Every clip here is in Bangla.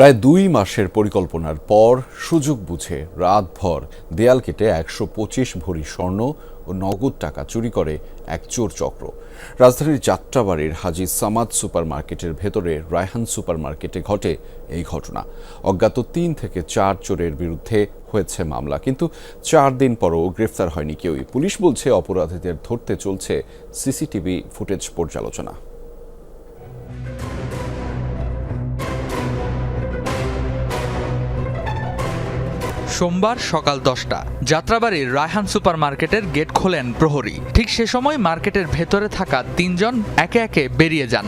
প্রায় দুই মাসের পরিকল্পনার পর সুযোগ বুঝে রাতভর দেয়াল কেটে একশো পঁচিশ ভরি স্বর্ণ ও নগদ টাকা চুরি করে এক চোর চক্র। রাজধানীর যাত্রাবাড়ির হাজি সামাদ সুপার মার্কেটের ভেতরে রায়হান সুপার মার্কেটে ঘটে এই ঘটনা। অজ্ঞাত তিন থেকে চার চোরের বিরুদ্ধে হয়েছে মামলা, কিন্তু চার দিন পরও গ্রেফতার হয়নি কেউই। পুলিশ বলছে, অপরাধীদের ধরতে চলছে সিসিটিভি ফুটেজ পর্যালোচনা। সোমবার সকাল দশটা। যাত্রাবাড়ির রায়হান সুপার মার্কেটের গেট খোলেন প্রহরী। ঠিক সে সময় মার্কেটের ভেতরে থাকা তিনজন একে একে বেরিয়ে যান।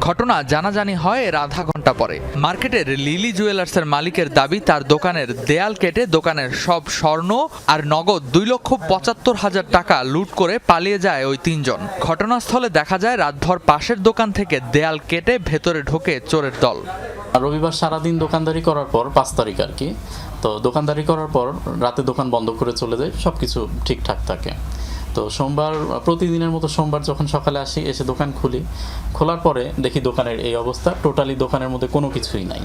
ঘটনা জানাজানি হয় এর আধা ঘণ্টা পরে। মার্কেটের লিলি জুয়েলার্সের মালিকের দাবি, তার দোকানের দেয়াল কেটে দোকানের সব স্বর্ণ আর নগদ দুই লক্ষ পঁচাত্তর হাজার টাকা লুট করে পালিয়ে যায় ওই তিনজন। ঘটনাস্থলে দেখা যায়, রাতভর পাশের দোকান থেকে দেয়াল কেটে ভেতরে ঢোকে চোরের দল। রবিবার সারাদিন দোকানদারি করার পর পাঁচ তারিখ আর কি, তো দোকানদারি করার পর রাতে দোকান বন্ধ করে চলে যায় সব কিছু ঠিকঠাক থাকে। তো সোমবার, প্রতিদিনের মতো সোমবার যখন সকালে আসি, এসে দোকান খুলি। খোলার পরে দেখি দোকানের এই অবস্থা, টোটালি দোকানের মধ্যে কোনো কিছুই নাই।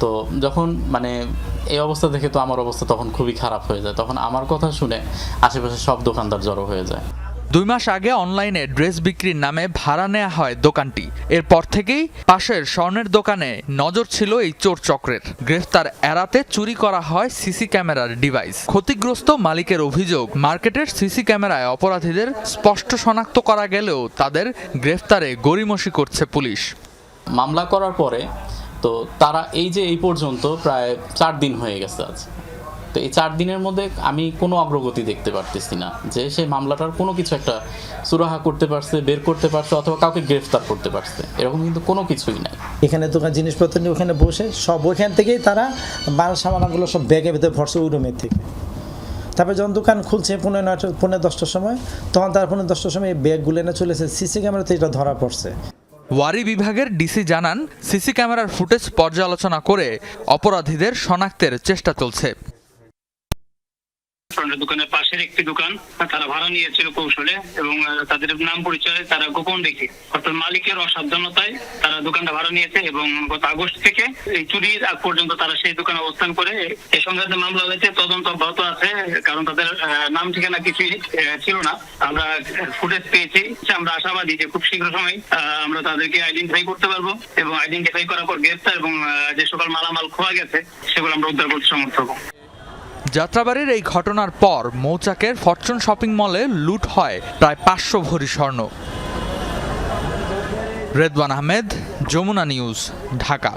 তো যখন মানে এই অবস্থা দেখে তো আমার অবস্থা তখন খুবই খারাপ হয়ে যায়। তখন আমার কথা শুনে আশেপাশে সব দোকানদার জড়ো হয়ে যায়। দুই মাস আগে অনলাইনে ড্রেস বিক্রির নামে ভাড়া নেওয়া হয় দোকানটি। এরপর থেকেই পাশের স্বর্ণের দোকানে নজর ছিল এই চোর চক্রের। গ্রেফতার এড়াতে চুরি করা হয় সিসি ক্যামেরার ডিভাইস ক্ষতিগ্রস্ত মালিকের অভিযোগ, মার্কেটের সিসি ক্যামেরায় অপরাধীদের স্পষ্ট শনাক্ত করা গেলেও তাদের গ্রেফতারে গড়িমসি করছে পুলিশ। মামলা করার পরে তো তারা এই যে এই পর্যন্ত প্রায় চার দিন হয়ে গেছে আজ। তো এই চার দিনের মধ্যে আমি কোনো অগ্রগতি দেখতে পারতেছি না যে সেই মামলাটার কোনো কিছু একটা সুরাহা করতে পারছে বের করতে পারছে অথবা কাউকে গ্রেফতার করতে পারছে। এরকম কিন্তু কোনো কিছুই নাই। এখানে দোকান জিনিসপত্র নিয়ে ওখানে বসে সব ওইখান থেকেই তারা মাল সামানগুলো সব ব্যাগে ভেতরে ভরছে ওই রুমের থেকে। তারপরে যখন দোকান খুলছে পনেরো নয়টা পনেরো দশটার সময় তখন তার পনেরো দশটার সময় এই ব্যাগগুলো এনে চলেছে সিসি ক্যামেরাতে এটা ধরা পড়ছে। ওয়ারি বিভাগের ডিসি জানান সিসি ক্যামেরার ফুটেজ পর্যালোচনা করে অপরাধীদের শনাক্তের চেষ্টা চলছে। স্বর্ণের দোকানের পাশের একটি দোকান তারা ভাড়া নিয়েছিল কৌশলে এবং তাদের নাম পরিচয় তারা গোপন রেখে। অর্থাৎ মালিকের অসাবধানতায় তারা দোকানটা ভাড়া নিয়েছে এবং গত আগস্ট থেকে এই চুরির আগ পর্যন্ত তারা সেই দোকানে অবস্থান করে। এই সংক্রান্ত মামলা হয়েছে, তদন্ত অব্যাহত আছে, কারণ তাদের নাম ঠিকানা কিছুই ছিল না। আমরা ফুটেজ পেয়েছি আমরা আশাবাদী যে খুব শীঘ্র সময় আমরা তাদেরকে আইডেন্টিফাই করতে পারব এবং আইডেন্টিফাই করার পর গ্রেফতার এবং যে সকল মালামাল খোয়া গেছে, সেগুলো আমরা উদ্ধার করতে সমর্থ হব। যাত্রাবাড়ির এই ঘটনার পর মৌচাকের ফরচুন শপিং মলে লুট হয় প্রায় পাঁচশো ভরি স্বর্ণ। রেদওয়ান আহমেদ, যমুনা নিউজ, ঢাকা।